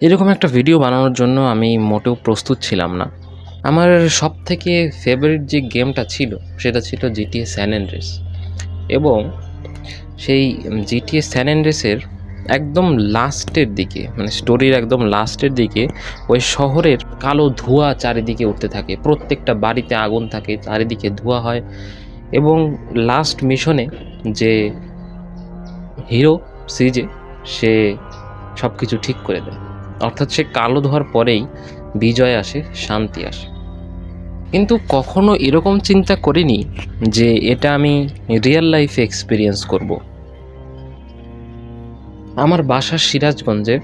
এরকম একটা ভিডিও বানানোর জন্য আমি মোটেও প্রস্তুত ছিলাম না। আমার সব থেকে ফেভারিট যে গেমটা ছিল, সেটা ছিল জিটিএ স্যান অ্যান্ড্রেস এবং সেই জিটিএ স্যান অ্যান্ড্রেসের একদম লাস্টের দিকে মানে স্টোরির একদম লাস্টের দিকে, ওই শহরের কালো ধোঁয়া চারিদিকে উঠতে থাকে। প্রত্যেকটা বাড়িতে আগুন থাকে, চারিদিকে ধোঁয়া হয়। এবং লাস্ট মিশনে যে হিরো সিজে সে সব কিছু ঠিক করে দেয়। অর্থাৎ সে কালো ধোয়ার পরেই বিজয় আসে, শান্তি আসে। কিন্তু কখনো এরকম চিন্তা করিনি যে এটা আমি রিয়েল লাইফে এক্সপিরিয়েন্স করব। আমার বাসা সিরাজগঞ্জে,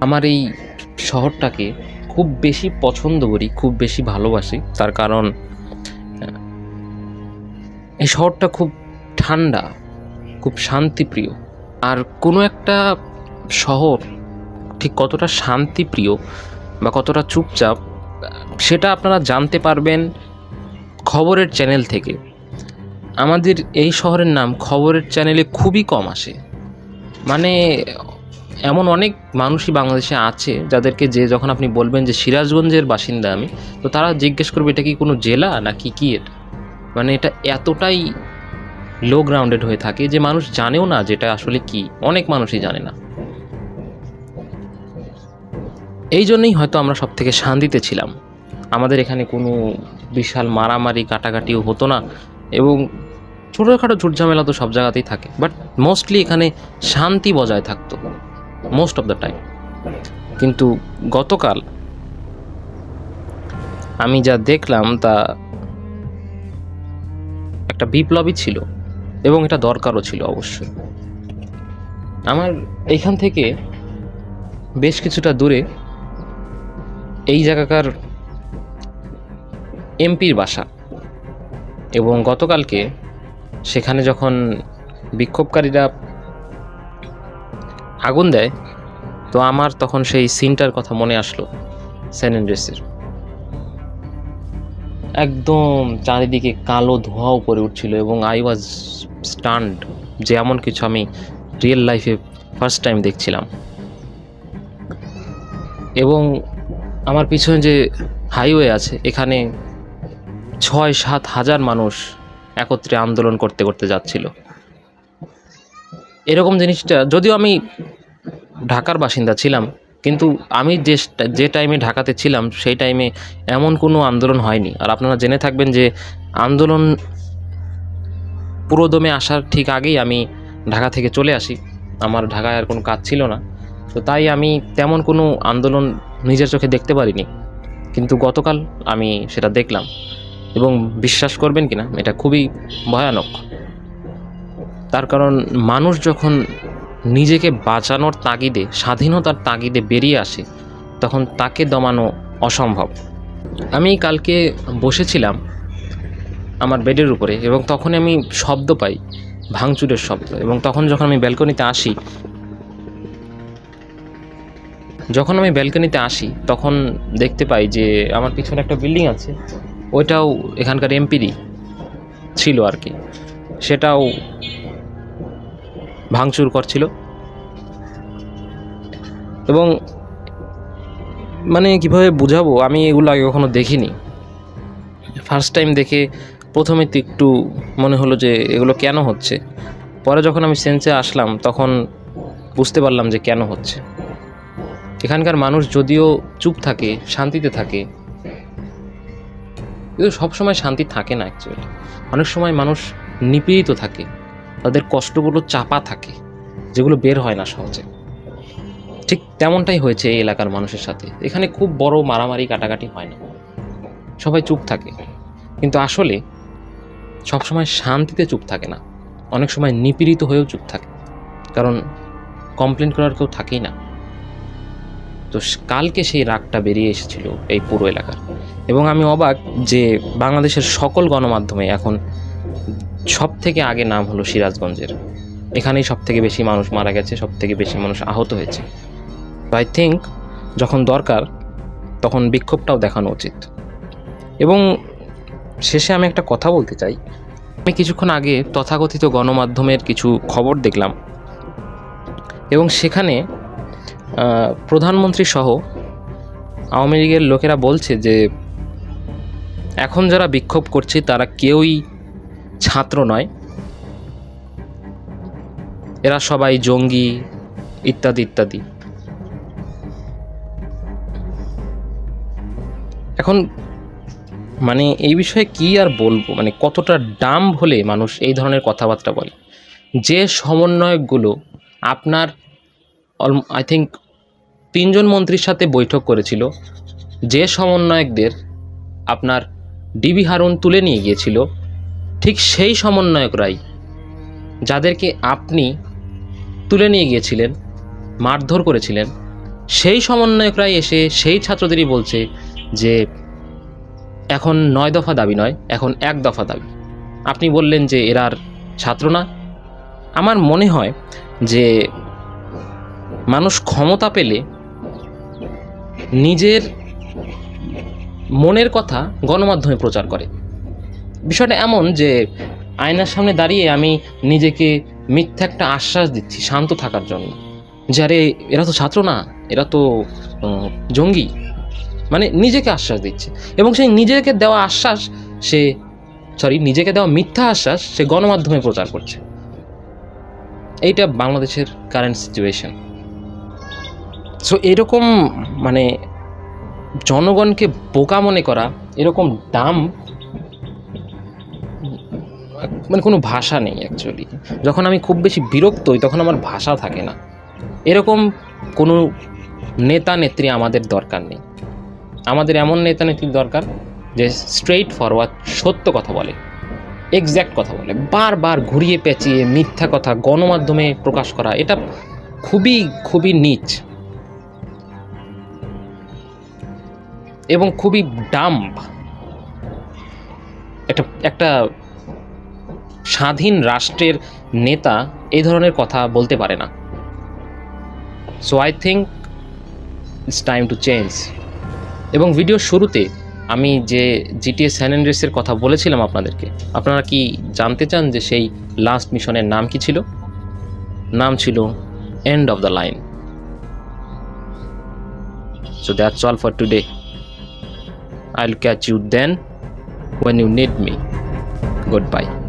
আমার এই শহরটাকে খুব বেশি পছন্দ করি, খুব বেশি ভালোবাসি। তার কারণ এই শহরটা খুব ঠান্ডা, খুব শান্তিপ্রিয়। আর কোনো একটা শহর ঠিক কতটা শান্তিপ্রিয় বা কতটা চুপচাপ, সেটা আপনারা জানতে পারবেন খবরের চ্যানেল থেকে। আমাদের এই শহরের নাম খবরের চ্যানেলে খুবই কম আসে। মানে এমন অনেক মানুষই বাংলাদেশে আছে যাদেরকে যে যখন আপনি বলবেন যে সিরাজগঞ্জের বাসিন্দা আমি, তো তারা জিজ্ঞেস করবে, এটা কি কোনো জেলা নাকি কি এটা? মানে এটা এতটাই লো গ্রাউন্ডেড হয়ে থাকে যে মানুষ জানেও না যেটা আসলে কি। অনেক মানুষই জানে না। এই জন্যই হয়তো আমরা সব থেকে শান্তিতে ছিলাম। আমাদের এখানে কোনো বিশাল মারামারি, কাটাকাটিও হতো না এবং ছোটোখাটো ঝুটঝামেলা তো সব জায়গাতেই থাকে। বাট মোস্টলি এখানে শান্তি বজায় থাকতো মোস্ট অফ দ্য টাইম কিন্তু গতকাল আমি যা দেখলাম তা একটা বিপ্লবী ছিল এবং এটা দরকারও ছিল অবশ্যই। আমার এইখান থেকে বেশ কিছুটা দূরে এই জায়গাকার এমপির বাসা। এবং গতকালকে সেখানে যখন বিক্ষোভকারীরা আগুন দেয়, তো আমার তখন সেই সিনটার কথা মনে আসলো স্যান অ্যান্ড্রেসের একদম চারিদিকে কালো ধোঁয়া উপরে উঠছিল এবং আই ওয়াজ স্টান্ড যে এমন কিছু আমি রিয়েল লাইফে ফার্স্ট টাইম দেখছিলাম। এবং আমার পিছনে যে হাইওয়ে আছে, এখানে ছয় সাত হাজার মানুষ একত্রে আন্দোলন করতে করতে যাচ্ছিল। এরকম জিনিসটা, যদিও আমি ঢাকার বাসিন্দা ছিলাম, কিন্তু আমি যে যে টাইমে ঢাকাতে ছিলাম, সেই টাইমে এমন কোনো আন্দোলন হয়নি। আর আপনারা জেনে থাকবেন যে আন্দোলন পুরোদমে আসার ঠিক আগেই আমি ঢাকা থেকে চলে আসি। আমার ঢাকায় আর কোনো কাজ ছিল না। তো তাই আমি তেমন কোনো আন্দোলন নিজের চোখে দেখতে পারিনি, কিন্তু গতকাল আমি সেটা দেখলাম। এবং বিশ্বাস করবেন কিনা, এটা খুবই ভয়ানক। তার কারণ, মানুষ যখন নিজেকে বাঁচানোর তাগিদে, স্বাধীনতার তাগিদে বেরিয়ে আসে, তখন তাকে দমানো অসম্ভব। আমি কালকে বসেছিলাম আমার বেডের উপরে, এবং তখন আমি শব্দ পাই, ভাঙচুরের শব্দ। এবং তখন যখন আমি ব্যালকনিতে আসি যখন আমি ব্যালকনিতে আসি, তখন দেখতে পাই যে আমার পিছনে একটা বিল্ডিং আছে। ওইটাও এখানকার এমপিরই ছিল আর কি। সেটাও ভাঙচুর করছিল। এবং মানে কীভাবে বুঝাবো? আমি এগুলো আগে কখনো দেখিনি। ফার্স্ট টাইম দেখে প্রথমে তো একটু মনে হলো যে এগুলো কেন হচ্ছে। পরে যখন আমি সেন্সে আসলাম, তখন বুঝতে পারলাম যে কেন হচ্ছে। এখানকার মানুষ যদিও চুপ থাকে, শান্তিতে থাকে, কিন্তু সবসময় শান্তি থাকে না অ্যাকচুয়ালি অনেক সময় মানুষ নিপীড়িত থাকে, তাদের কষ্টগুলো চাপা থাকে, যেগুলো বের হয় না সহজে। ঠিক তেমনটাই হয়েছে এই এলাকার মানুষের সাথে। এখানে খুব বড় মারামারি, কাটাকাটি হয় না। সবাই চুপ থাকে। কিন্তু আসলে সবসময় শান্তিতে চুপ থাকে না। অনেক সময় নিপীড়িত হয়েও চুপ থাকে। কারণ কমপ্লেন করার কেউ থাকেই না। তো কালকে সেই রাগটা বেরিয়ে এসেছিল এই পুরো এলাকার। এবং আমি অবাক যে বাংলাদেশের সকল গণমাধ্যমে এখন সব থেকে আগে নাম হলো সিরাজগঞ্জের। এখানেই সব থেকে বেশি মানুষ মারা গেছে সব থেকে বেশি মানুষ আহত হয়েছে। আই থিঙ্ক যখন দরকার, তখন বিক্ষোভটাও দেখানো উচিত। এবং শেষে আমি একটা কথা বলতে চাই। আমি কিছুক্ষণ আগে তথাকথিত গণমাধ্যমের কিছু খবর দেখলাম। এবং সেখানে প্রধানমন্ত্রী সহ আওয়ামী লীগের লোকেরা বলছে যে এখন যারা বিক্ষোভ করছে, তারা কেউই ছাত্র নয়। এরা সবাই জঙ্গি, ইত্যাদি ইত্যাদি। এখন মানে এই বিষয়ে কি আর বলব? মানে কতটা ডাম হলে মানুষ এই ধরনের কথাবার্তা বলে? যে সমন্বয়কগুলো আপনার আই থিঙ্ক তিনজন মন্ত্রীর সাথে বৈঠক করেছিল। যে সমন্বয়কদের আপনার ডিবি হারুন তুলে নিয়ে গিয়েছিল, ঠিক সেই সমন্বয়করাই যাদেরকে আপনি তুলে নিয়ে গিয়েছিলেন, মারধর করেছিলেন, সেই সমন্বয়করাই এসে সেই ছাত্রদেরই বলছে যে, এখন নয় দফা দাবি নয়, এখন এক দফা দাবি। আপনি বললেন যে এরা আর ছাত্র না। আমার মনে হয় যে মানুষ ক্ষমতা পেলে নিজের মনের কথা গণমাধ্যমে প্রচার করে। বিষয়টা এমন যে আয়নার সামনে দাঁড়িয়ে আমি নিজেকে মিথ্যা একটা আশ্বাস দিচ্ছি শান্ত থাকার জন্য। যে আরে, এরা তো ছাত্র না, এরা তো জঙ্গি। মানে নিজেকে আশ্বাস দিচ্ছে। এবং সেই নিজেকে দেওয়া আশ্বাস, সে সরি নিজেকে দেওয়া মিথ্যা আশ্বাস সে গণমাধ্যমে প্রচার করছে। এইটা বাংলাদেশের কারেন্ট সিচুয়েশন সো এরকম মানে জনগণকে বোকা মনে করা, এরকম দাম মানে কোনো ভাষা নেই অ্যাকচুয়ালি যখন আমি খুব বেশি বিরক্ত হই, তখন আমার ভাষা থাকে না। এরকম কোনো নেতা নেত্রী আমাদের দরকার নেই। আমাদের এমন নেতা নেত্রীর দরকার, যে স্ট্রেইট ফরওয়ার্ড সত্য কথা বলে এক্স্যাক্ট কথা বলে, বারবার ঘুরিয়ে পেঁচিয়ে মিথ্যা কথা, গণমাধ্যমে প্রকাশ করা, এটা খুবই খুবই নিচ। এবং খুবই ডাম্প। একটা একটা স্বাধীন রাষ্ট্রের নেতা এই ধরনের কথা বলতে পারে না। So I think it's time to change এবং ভিডিওর শুরুতে আমি যে জিটিএ স্যান অ্যান্ড্রেসের কথা বলেছিলাম আপনাদেরকে, আপনারা কি জানতে চান যে সেই লাস্ট মিশনের নাম কি ছিল? নাম ছিল end of the line so that's all for today I'll catch you then when you need me. Goodbye.